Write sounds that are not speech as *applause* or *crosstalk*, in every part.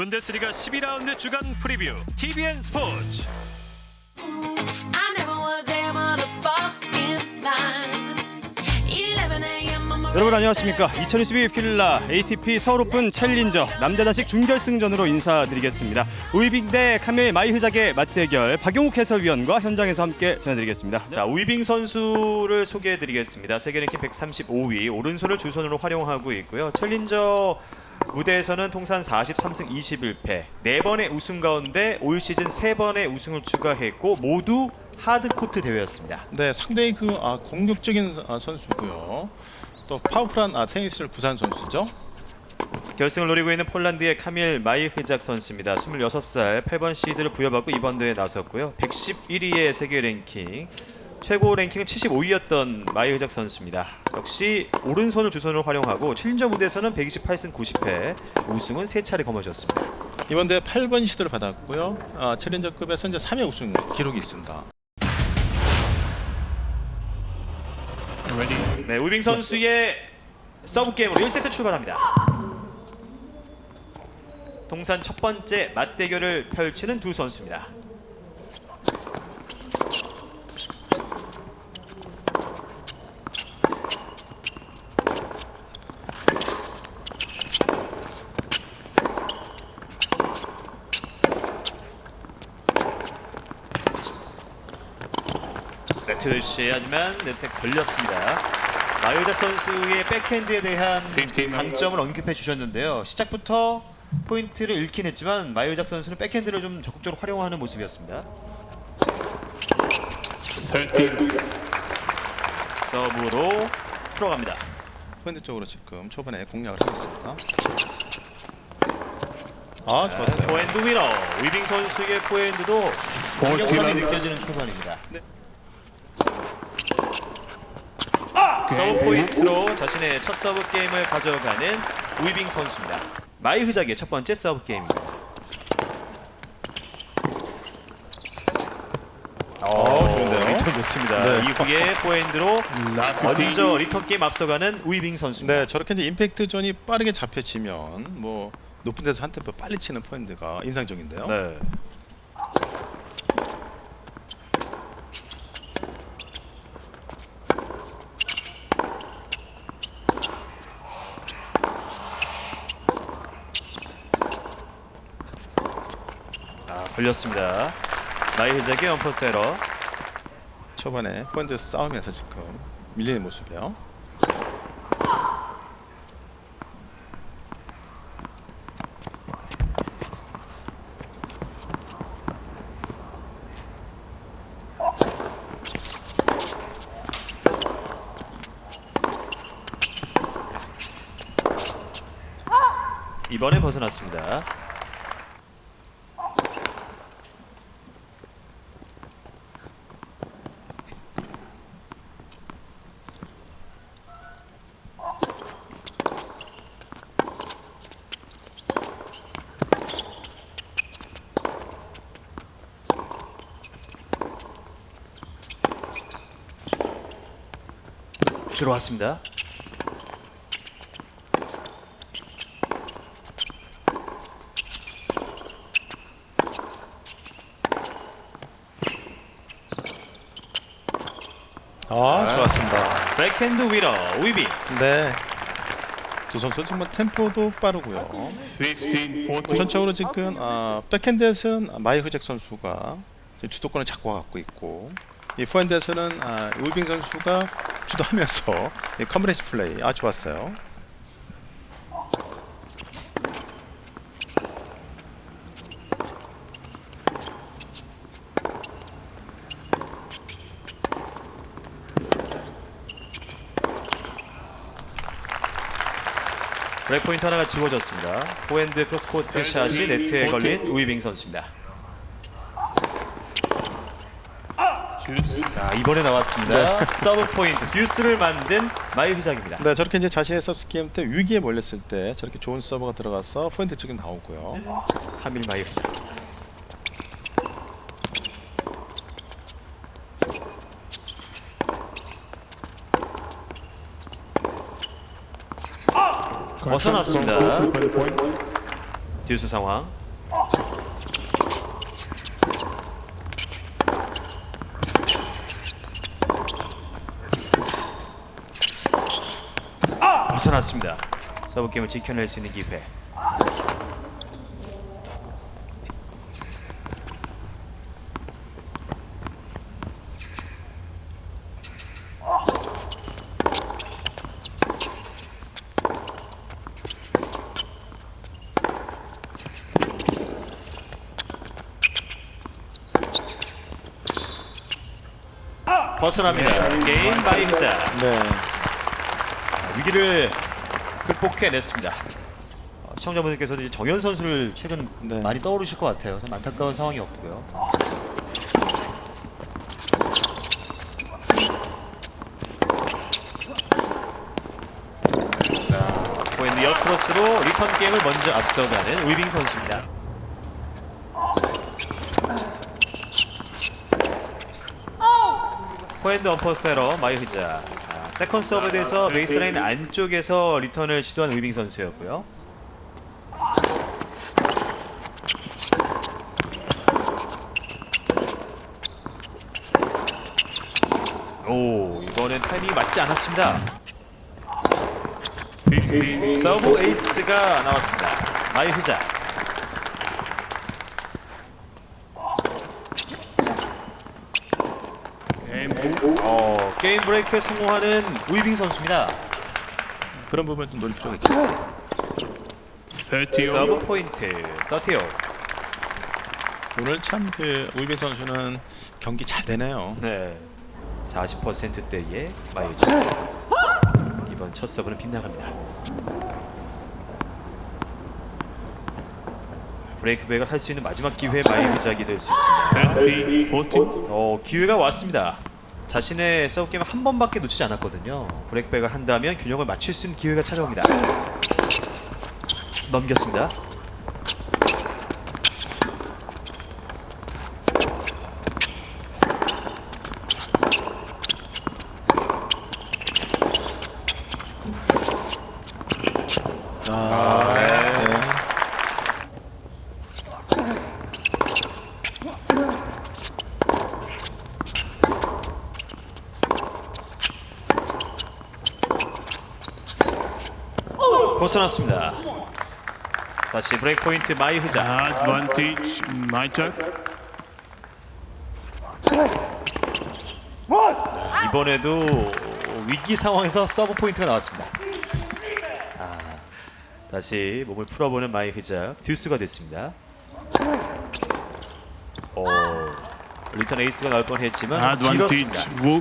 분데스리가 12라운드 주간 프리뷰 TVN 스포츠. I never was able to fall in line. 11 a.m. on my 여러분 안녕하십니까? 2022 필라 ATP 서울 오픈 챌린저 남자 단식 준결승전으로 인사드리겠습니다. 우이빙 대 카밀 마이흐작의 맞대결 박용욱 해설위원과 현장에서 함께 전해드리겠습니다. 자 우이빙 선수를 소개해드리겠습니다. 세계 랭킹 135위 오른손을 주손으로 활용하고 있고요. 챌린저 무대에서는 통산 43승 21패 4번의 우승 가운데 올 시즌 3번의 우승을 추가했고 모두 하드코트 대회였습니다 네, 상당히 그 아, 공격적인 아, 선수고요. 또 파워풀한 아, 테니스를 구사한 선수죠. 결승을 노리고 있는 폴란드의 카밀 마이흐작 선수입니다. 26살 8번 시드를 부여받고 이번 대회에 나섰고요. 111위의 세계 랭킹 최고 랭킹은 75위였던 마이흐작 선수입니다. 역시 오른손을 주손으로 활용하고 챌린저 무대에서는 128승 90패 우승은 3차례 거머쥐었습니다. 이번 대회 8번 시도를 받았고요. 아, 챌린저급에서 이제 3회 우승 기록이 있습니다. 네, 우빙 선수의 서브 게임으로 1세트 출발합니다. 동산 첫 번째 맞대결을 펼치는 두 선수입니다. 네트 시 하지만 네트에 걸렸습니다. 마요작 선수의 백핸드에 대한 강점을 언급해 주셨는데요. 시작부터 포인트를 잃긴 했지만 마요작 선수는 백핸드를 좀 적극적으로 활용하는 모습이었습니다. 서브로 풀어갑니다. 포인트 쪽으로 지금 초반에 공략을 하겠습니다. 아, 좋았어요. 포핸드 위너 위빙 선수의 포핸드도 공격감이 느껴지는 초반입니다. 네. 서브 포인트로 자신의 첫 서브 게임을 가져가는 위빙 선수입니다. 마이흐작의 첫 번째 서브 게임입니다. 어, 좋은데요? 리턴 좋습니다. 네. 이후에 포핸드로 먼저 리턴 게임 앞서가는 위빙 선수입니다. 네, 저렇게 이제 임팩트 존이 빠르게 잡혀지면 뭐 높은 데서 한 템포 빨리 치는 포인트가 인상적인데요. 네. 걸렸습니다. 마이흐작의 원퍼스트 에러. 초반에 포인트 싸우면서 지금 밀리는 모습이요. 이번에 벗어났습니다. 들어왔습니다. 아, 좋았습니다. 백핸드 위러 위빙. 네. 두 선수 뭐 템포도 빠르고요. 전적으로 지금 아, 백핸드에서는 마이흐잭 선수가 주도권을 잡고 갖고 있고 이 포핸드에서는 아, 우빙 선수가 주도하면서 이 커뮤니티 플레이 아 좋았어요. 브레이크 포인트 하나가 지워졌습니다. 포핸드 크로스코트 샷이 네트에 걸린 우이빙 선수입니다. 자 이번에 나왔습니다. 서브 포인트 듀스를 만든 마이흐작입니다. 네, 저렇게 이제 자신의 서브 게임 때 위기에 몰렸을 때 저렇게 좋은 서브가 들어가서 포인트 쪽이 나오고요. 카밀 마이흐작. 벗어났습니다. 듀스 상황. 벗어났습니다. 서브 게임을 지켜낼 수 있는 기회. 벗어납니다. 게임 바이 흐자. 네. 위기를 극복해냈습니다. 어, 시청자분들께서도 이제 정현 선수를 최근 네. 많이 떠오르실 것 같아요. 좀 안타까운 상황이었고요. 자, 포핸드 옆크로스로 리턴 게임을 먼저 앞서가는 위빙 선수입니다. 포핸드 언퍼스 에러 마이흐자 아, 세컨 서브에 대해서 베이스라인 안쪽에서 리턴을 시도한 위빙 선수였고요. 오 이번엔 타이밍이 맞지 않았습니다. 서브 에이스가 나왔습니다. 마이흐자 어, 게임 브레이크에 성공하는 우이빙 선수입니다. 그런 부분을 좀 노릴 필요가 있겠어요. 서브 포인트 서티오. 오늘 참 그 우이빈 선수는 경기 잘 되네요. 네. 40%대의 마이즈 이번 첫 서브는 빗나갑니다. 브레이크백을 할 수 있는 마지막 기회 마이브작이 될 수 있습니다. 어, 기회가 왔습니다 자신의 서브 게임 한 번밖에 놓치지 않았거든요. 브레이크백을 한다면 균형을 맞출 수 있는 기회가 찾아옵니다. 넘겼습니다 벗어났습니다 다시 브레이크 포인트 마이흐자 Advantage, my check. 이번에도 위기 상황에서 서브 포인트가 나왔습니다. 아, 다시 몸을 풀어보는 마이 흐자 듀스가 됐습니다. 어, 리턴 에이스가 나올 뻔했지만 좀 Advantage, 길었습니다. Wu.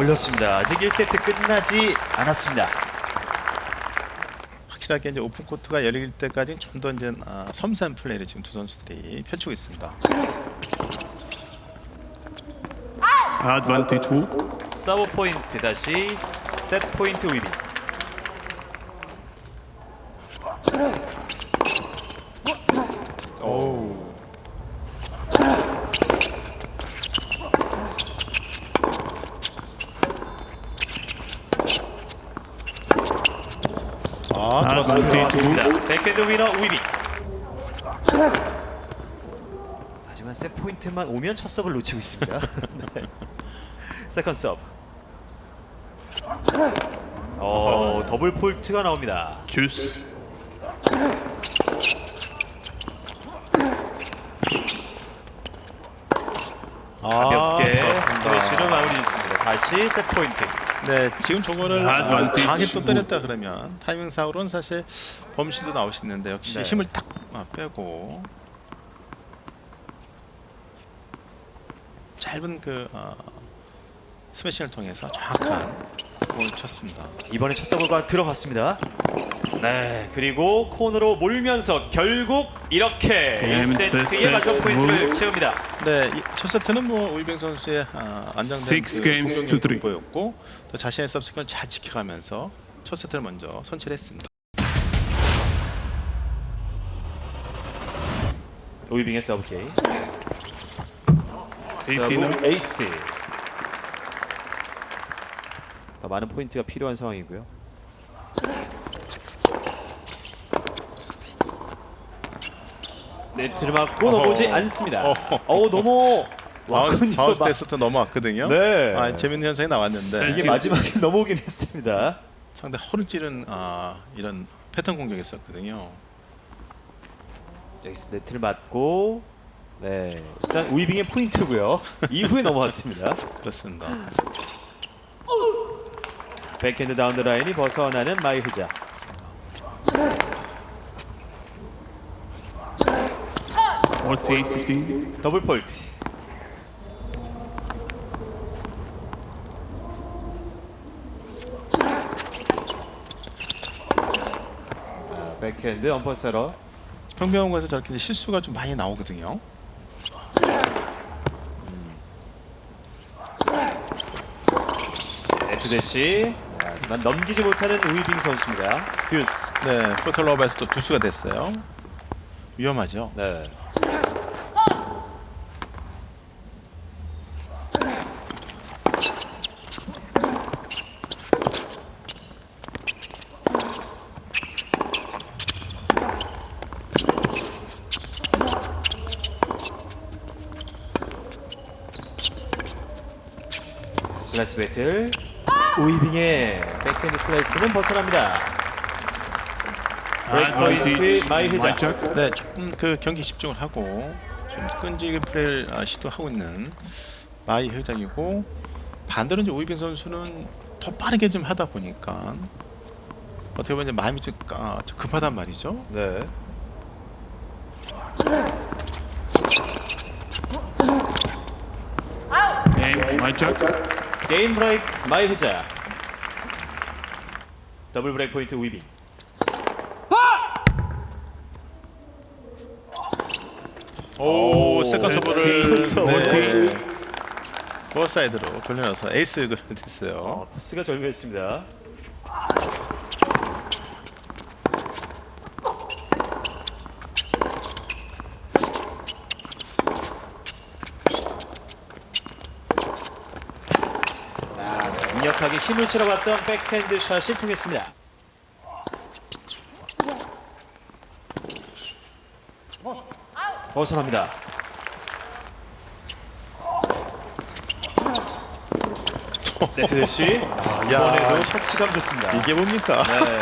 걸렸습니다. 아직 1세트 끝나지 않았습니다. 확실하게 이제 오픈 코트가 열릴 때까지 좀 더 이제 아, 섬세한 플레이를 지금 두 선수들이 펼치고 있습니다. Advantage. 서브 포인트 다시 세트 포인트 위닝. 오. 아, 아, 들어왔습니다. 백핸드 위너 위닝. 하지만 세트 포인트만 오면 첫 서브를 놓치고 있습니다. *laughs* 네. 세컨드 서브. 어, 더블 폴트가 나옵니다. Juice. 가볍게 들어왔습니다. 스매시로 마무리 짓습니다. 다시 세트 포인트. 네, 지금 저거를 아, 아. 강하게 또 때렸다 그러면 타이밍상으로는 사실 범실도 나올 수 있는데 역시 네. 힘을 딱 아, 빼고 짧은 그 어, 스매싱을 통해서 정확한 공을 쳤습니다. 이번에 첫 서브가 들어갔습니다. 네, 그리고 코너로 몰면서 결국 이렇게 네, 1세트의 마지막 포인트를 무. 채웁니다. 네, 첫 세트는 뭐 우이뱅 선수의 아, 안정된 Six 그 공격력이 보였고 또 자신의 서브스권을 잘 지켜가면서 첫 세트를 먼저 선취했습니다. 오이빙의 서브 케이 서브 에이스. 많은 포인트가 필요한 상황이고요. 네트를 맞고 어허. 넘어오지 않습니다. 어허. 어우 넘어 바운스. 바운스 마- 테스트 넘어왔거든요. 네. 아, 재밌는 현상이 나왔는데 이게 마지막에 *laughs* 넘어오긴 했습니다. 상대 허를 찌른 아, 이런 패턴 공격이었거든요. 여기서 네트를 맞고 네 일단 우이빙의 포인트고요. *laughs* 이후에 넘어왔습니다. 그렇습니다. 백핸드 다운 더 라인이 벗어나는 마이흐자. 48, 15. 더블 폴트. 아, 백핸드 언퍼세러. 평병원에서 저렇게 실수가 좀 많이 나오거든요. 네트 대시. 하지만 넘기지 못하는 우이빙 선수입니다. 듀스. 네, 포털러브에서도 두수가 됐어요. 위험하죠. 네. 슬라이스 배틀 우이빙의 백핸드 슬라이스는 벗어납니다. 브레이크 포인트 check. 네, 조금 그 경기 집중을 하고 좀 끈질긴 플레이를 아, 시도하고 있는 마이 회장이고 반대로 이제 우이빈 선수는 더 빠르게 좀 하다 보니까 어떻게 보면 이제 마음이 좀, 아, 좀 급하단 말이죠. 네. Game, my check. 게임 브레이크 마이흐자. 더블 브레이크 포인트. 오, 오, 세컨 네, 서브를 네. 포어사이드로 돌려놔서 에이스가 어, 됐어요. 코스가 절묘했습니다. 아, 강력하게 힘을 실어봤던 백핸드 샷이 통했습니다. 벗어납니다. 네트 대시 아, 야. 이번에도 터치감 좋습니다. 이게 뭡니까? 네.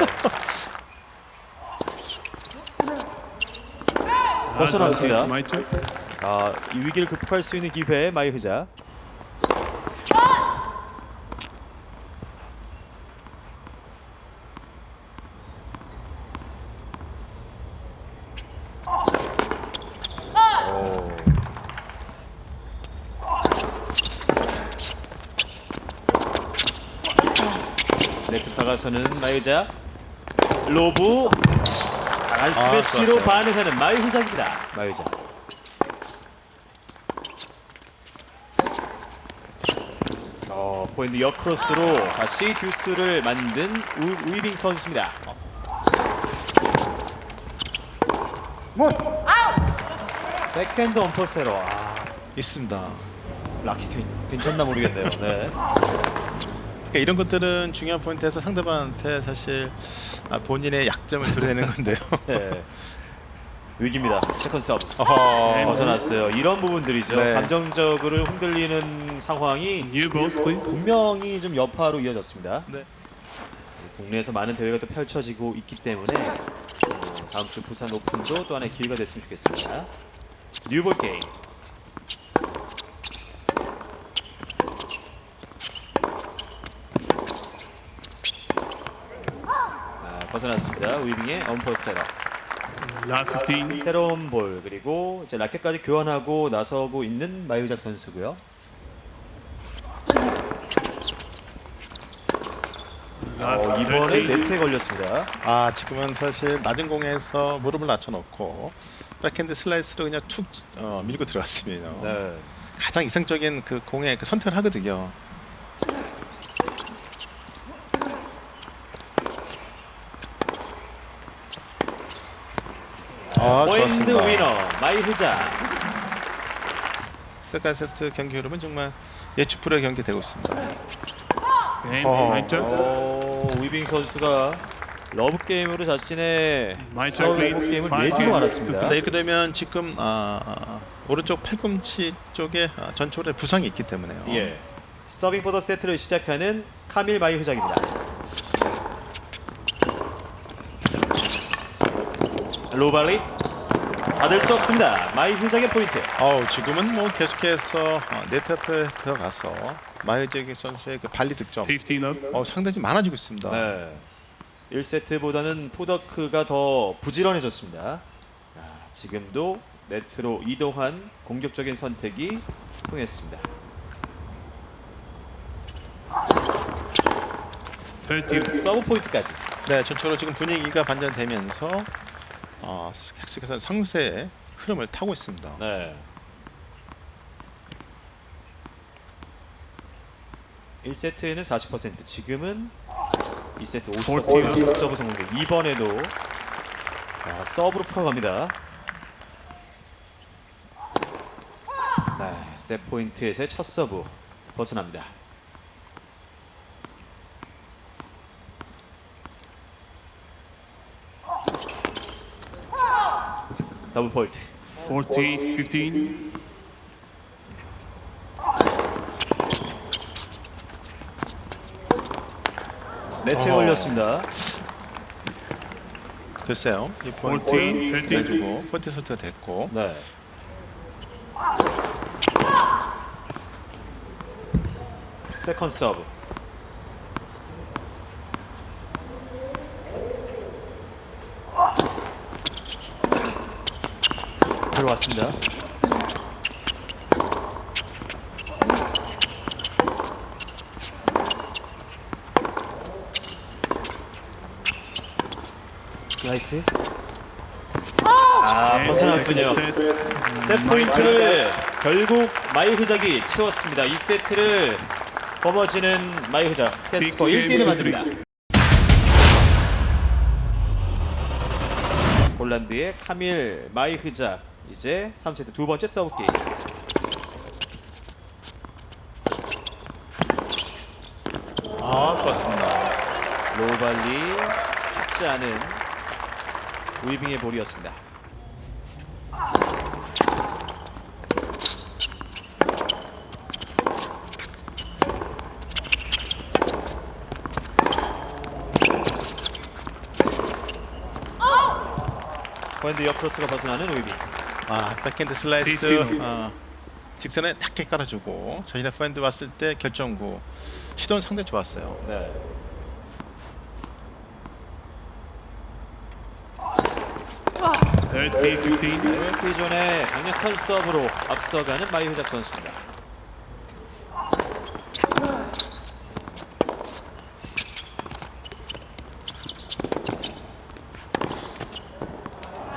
*laughs* 벗어났습니다. 아, 이 위기를 극복할 수 있는 기회 마이흐자. 오. 다가서는 마이흐자. 로브 강한 아, 스매시로 좋았어요. 반응하는 마이흐자입니다. 마이흐자. 어, 포인트 역크로스로 다시 듀스를 만든 우, 우이빙 선수입니다. 백핸드 언퍼세로 아, 있습니다. 괜- 괜찮나 모르겠네요. 네. 그러니까 이런 것들은 중요한 포인트에서 상대방한테 사실 아, 본인의 약점을 드러내는 건데요. *laughs* 네. 위기입니다. 세컨 서브. 어허. 벗어났어요. 이런 부분들이죠. 네. 감정적으로 흔들리는 상황이 New please. 분명히 좀 여파로 이어졌습니다. 네. 국내에서 많은 대회가 또 펼쳐지고 있기 때문에 어, 다음 주 부산 오픈도 또 하나의 기회가 됐으면 좋겠습니다. 뉴볼 게임. 벗어났습니다. 위빙의 언퍼스테라. Last 15. 새로운 볼 그리고 이제 라켓까지 교환하고 나서고 있는 마유작 선수고요. 어, 이번에 13. 네트에 걸렸습니다. 아 지금은 사실 낮은 공에서 무릎을 낮춰놓고 백핸드 슬라이스로 그냥 툭 어, 밀고 들어갔습니다. 네. 가장 이상적인 그 공의 그 선택을 하거든요. 아, 포인트 좋았습니다. 위너 마이후자 세컨 세트 경기 흐름은 정말 예측 불의 경기 되고 있습니다. 네, 어. 마이터 어, 우이빙 선수가 러브 게임으로 자신의 마이터 서울 러브 게임을 내주고 말았습니다. 네, 그러면 지금 아, 아, 아, 오른쪽 팔꿈치 쪽에 아, 전철에 부상이 있기 때문에요. 예. 서빙 포더 세트를 시작하는 카밀 마이후장입니다. 로발리 받을 수 없습니다. 마이흐작의 포인트. 어우, 지금은 뭐 계속해서 어, 네트 앞에 들어가서 마이제기 선수의 그 발리 득점 15 up. 어, 상당히 좀 많아지고 있습니다. 네. 1세트보다는 푸더크가 더 부지런해졌습니다. 아, 지금도 네트로 이동한 공격적인 선택이 통했습니다. 30 up. 서브 포인트까지. 네, 전체적으로 지금 분위기가 반전되면서 어, 계속해서 상세의 흐름을 타고 있습니다. 네. 1세트에는 40%, 지금은 2세트 50% 서브 성공률. 이번에도 자, 서브로 풀어갑니다. 네, 셋 포인트에서의 첫 서브 벗어납니다. 더블 포인트. 40, 15. 네트에 어허. 올렸습니다. 글쎄요, 이 포인트 14, 30. 내주고 포인트 설트가 됐고 네. 세컨 서브. 왔습니다. 슬라이스. 아, 벗어났군요. 셋 포인트를 결국 마이흐작이 채웠습니다. 2세트를 넘어지는 마이흐작 세트스코 1대1을 만듭니다. 폴란드의 카밀 마이흐작 이제 3세트 두 번째 서브 게임. 아, 좋았습니다. 로발리 쉽지 않은 위빙의 볼이었습니다. 밴드 옆크로스가 벗어나는 위빙. 아, 백핸드 슬라이스. 어, 직선에 낮게 깔아주고 자신의 포핸드 왔을 때 결정구 시도는 상당히 좋았어요. 네. Thirty, 15. 기존의 강력한 서브로 앞서가는 마이흐작 선수입니다.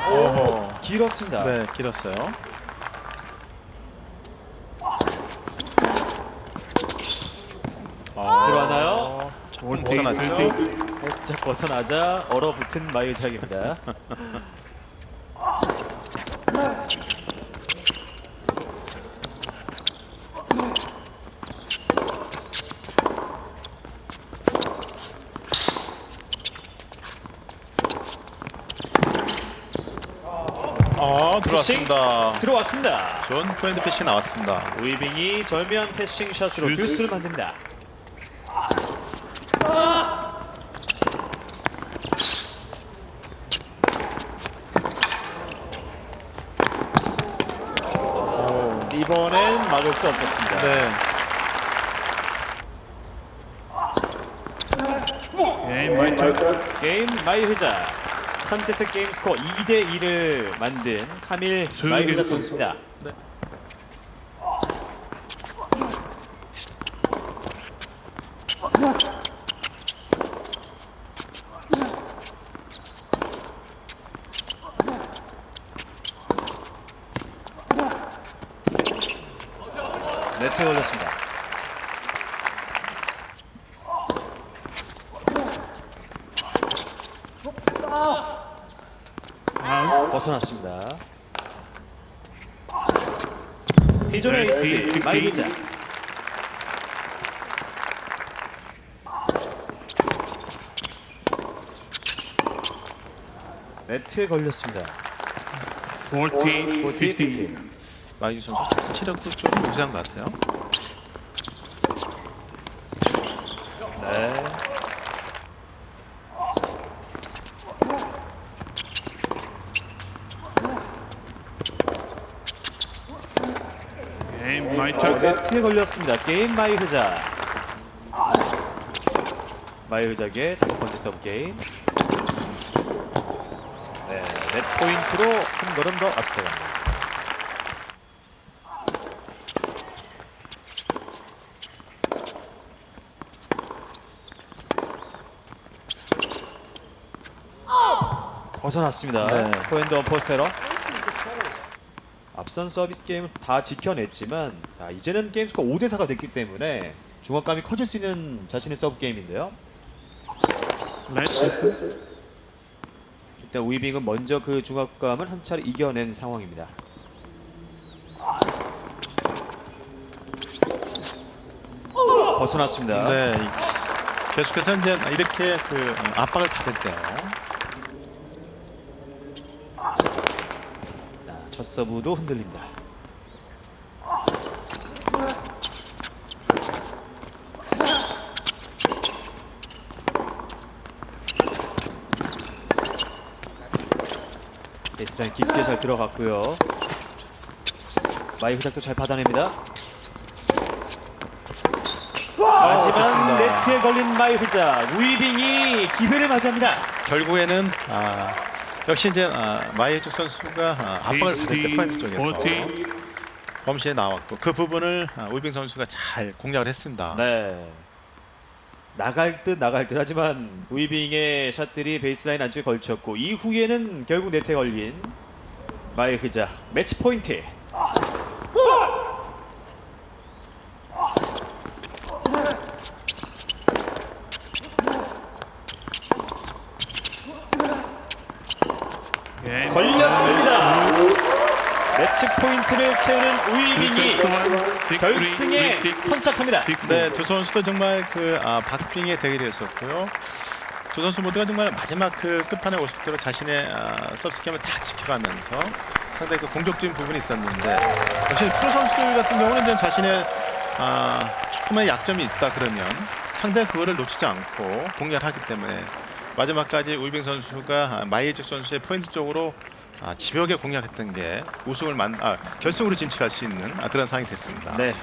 오호. 길었습니다. 네, 길었어요. 아, 들어왔나요? 조금 14, 벗어났죠. 20. 살짝 벗어나자 얼어붙은 마이흐작입니다. *laughs* 아, 들어왔습니다. 들어왔습니다. 좋은 포핸드 패시 나왔습니다. 위빙이 절묘한 패싱 샷으로 듀스. 듀스를 만듭니다. 이번엔 막을 수 없었습니다. 네. Game, my turn. 게임 마이흐자 3세트 게임 스코어 2대 2를 만든 카밀 마이흐자 선수입니다. 네. 네트에 올렸습니다. Out. 벗어났습니다. 티존 네, 에이스 네, 마이브자. 네트에 걸렸습니다. 40, 40, 15. 15. 마이즈 선수 체력도 좀 우세한 것 같아요. 네. Game, my 어, turn. 네트에 걸렸습니다. 게임 마이 흐자. 마이 흐자의 다섯 번째 서브 게임. 네, 넷 포인트로 한 걸음 더 앞서갑니다. 벗어났습니다. 네. 포핸드 언퍼스테러. 앞선 서비스 게임을 다 지켜냈지만 자, 이제는 게임 스코어 5대 4가 됐기 때문에 중압감이 커질 수 있는 자신의 서브 게임인데요. Left. 일단 우이빙은 먼저 그 중압감을 한 차례 이겨낸 상황입니다. 벗어났습니다. 네, 이- 계속해서 이제 이렇게 그 압박을 받을 때요. 자, 첫 서브도 흔들립니다. 베이스라인 깊게 잘 들어갔고요. 마이 후작도 잘 받아냅니다. 하지만 좋습니다. 네트에 걸린 마이 후작 우이빙이 기회를 맞이합니다. 결국에는 아, 역시 이제 아, 마이에즈 선수가 아, 압박을 받을 때 포인트 50, 쪽에서 40. 범실에 나왔고 그 부분을 아, 우이빙 선수가 잘 공략을 했습니다. 네. 나갈 듯 나갈 듯 하지만 우이빙의 샷들이 베이스라인 안쪽에 걸쳤고 이후에는 결국 네트에 걸린 마이 흐자 매치 포인트. Game. 걸렸습니다. 매치 포인트를 채우는 우이빙이 결승에 선착합니다. 네, 두 선수도 정말 그 아, 박빙의 대결이었었고요. 두 선수 모두가 정말 마지막 그 끝판에 올때로 자신의 아, 서브스캠을 다 지켜가면서 상당히 그 공격적인 부분이 있었는데 역시 프로 선수들 같은 경우는 이제 자신의 아, 조금의 약점이 있다 그러면 상대 그거를 놓치지 않고 공략을 하기 때문에 마지막까지 우이빙 선수가 아, 마이에즈 선수의 포인트 쪽으로 아, 집요하게 공략했던 게 우승을 만, 아, 결승으로 진출할 수 있는 아, 그런 상황이 됐습니다. 네,